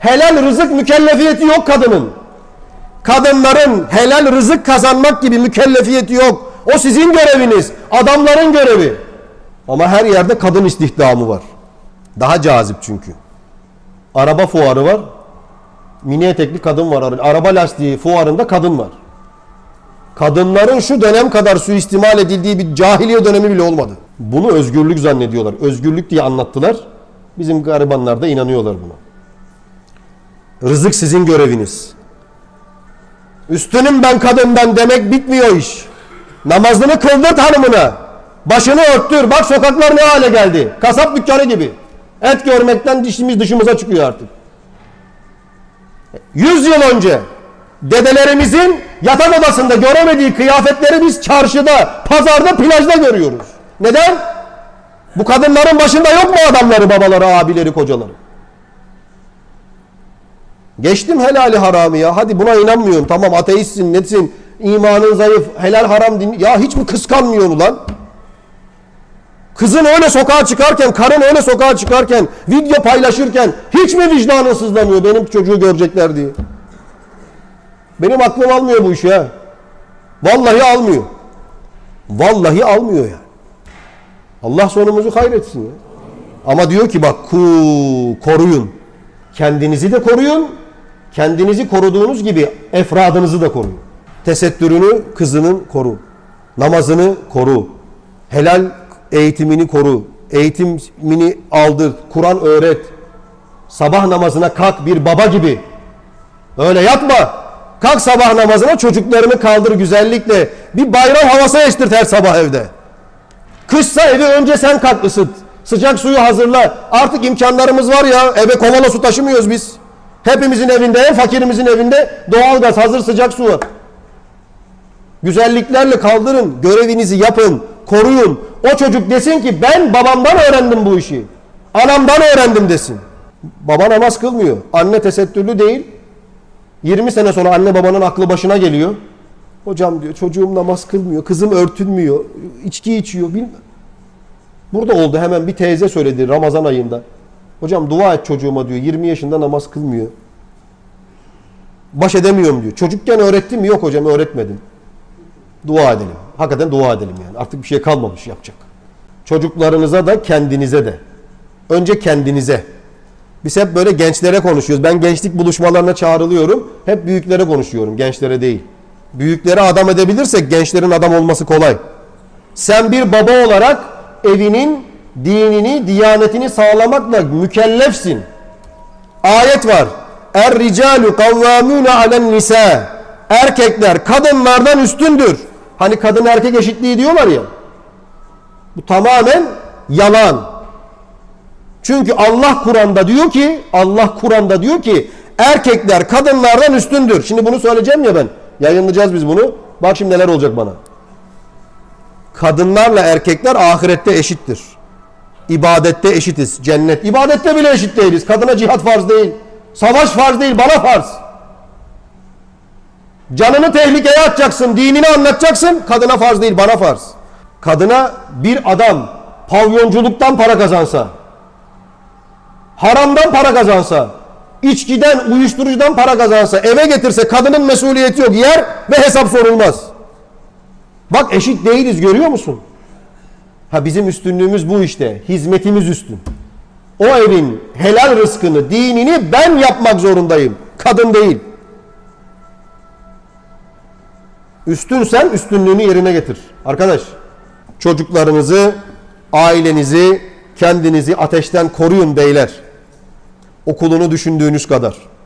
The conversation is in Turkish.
Helal rızık mükellefiyeti yok kadının. Kadınların helal rızık kazanmak gibi mükellefiyeti yok. O sizin göreviniz. Adamların görevi. Ama her yerde kadın istihdamı var. Daha cazip çünkü. Araba fuarı var. Mini etekli kadın var. Araba lastiği fuarında kadın var. Kadınların şu dönem kadar suistimal edildiği bir cahiliye dönemi bile olmadı. Bunu özgürlük zannediyorlar. Özgürlük diye anlattılar. Bizim garibanlar da inanıyorlar buna. Rızık sizin göreviniz. Üstünüm ben kadından demek bitmiyor iş. Namazını kıldırt hanımına. Başını örttür. Bak sokaklar ne hale geldi. Kasap dükkanı gibi. Et görmekten dişimiz dışımıza çıkıyor artık. 100 yıl önce dedelerimizin yatak odasında göremediği kıyafetleri biz çarşıda, pazarda, plajda görüyoruz. Neden? Bu kadınların başında yok mu adamları, babaları, abileri, kocaları? Geçtim helali haramı ya. Hadi buna inanmıyorum. Tamam ateistsin, netsin, imanın zayıf, helal haram din. Ya hiç mi kıskanmıyor ulan? Kızın öyle sokağa çıkarken, karın öyle sokağa çıkarken, video paylaşırken hiç mi vicdanın sızlamıyor benim çocuğu görecekler diye? Benim aklım almıyor bu işi ha. Vallahi almıyor. Vallahi almıyor yani. Allah sonumuzu hayretsin ya. Ama diyor ki bak ku koruyun. Kendinizi de koruyun. Kendinizi koruduğunuz gibi efradınızı da koruyun. Tesettürünü kızının koru. Namazını koru. Helal eğitimini koru. Eğitimini aldır. Kur'an öğret. Sabah namazına kalk bir baba gibi. Öyle yatma. Kalk sabah namazına çocuklarını kaldır güzellikle. Bir bayram havası estirt her sabah evde. Kışsa evi önce sen kalk ısıt. Sıcak suyu hazırla. Artık imkanlarımız var ya eve kovala su taşımıyoruz biz. Hepimizin evinde en fakirimizin evinde doğalgaz hazır sıcak su var. Güzelliklerle kaldırın. Görevinizi yapın. Koruyun. O çocuk desin ki ben babamdan öğrendim bu işi. Anamdan öğrendim desin. Baba namaz kılmıyor. Anne tesettürlü değil. 20 sene sonra anne babanın aklı başına geliyor. Hocam diyor çocuğum namaz kılmıyor. Kızım örtünmüyor. içki içiyor. Bilmem. Burada oldu hemen bir teyze söyledi Ramazan ayında. Hocam dua et çocuğuma diyor. 20 yaşında namaz kılmıyor. Baş edemiyorum diyor. Çocukken öğrettim mi? Yok hocam öğretmedim. Dua edelim. Hakikaten dua edelim yani. Artık bir şey kalmamış yapacak. Çocuklarınıza da kendinize de. Önce kendinize. Biz hep böyle gençlere konuşuyoruz. Ben gençlik buluşmalarına çağrılıyorum. Hep büyüklere konuşuyorum. Gençlere değil. Büyüklere adam edebilirsek gençlerin adam olması kolay. Sen bir baba olarak evinin dinini, diyanetini sağlamakla mükellefsin. Ayet var. Er ricalu kavvamune alen nisa. Erkekler kadınlardan üstündür. Hani kadın erkek eşitliği diyorlar ya. Bu tamamen yalan. Çünkü Allah Kur'an'da diyor ki, Allah Kur'an'da diyor ki erkekler kadınlardan üstündür. Şimdi bunu söyleyeceğim ya ben. Yayınlayacağız biz bunu. Bak şimdi neler olacak bana. Kadınlarla erkekler ahirette eşittir. İbadette eşitiz. Cennet. İbadette bile eşit değiliz. Kadına cihat farz değil. Savaş farz değil. Bana farz. Canını tehlikeye atacaksın. Dinini anlatacaksın. Kadına farz değil. Bana farz. Kadına bir adam pavyonculuktan para kazansa, haramdan para kazansa, içkiden, uyuşturucudan para kazansa, eve getirse kadının mesuliyeti yok. Yer ve hesap sorulmaz. Bak eşit değiliz görüyor musun? Ha bizim üstünlüğümüz bu işte. Hizmetimiz üstün. O evin helal rızkını, dinini ben yapmak zorundayım. Kadın değil. Üstünsen üstünlüğünü yerine getir. Arkadaş, çocuklarınızı, ailenizi, kendinizi ateşten koruyun beyler. Okulunu düşündüğünüz kadar.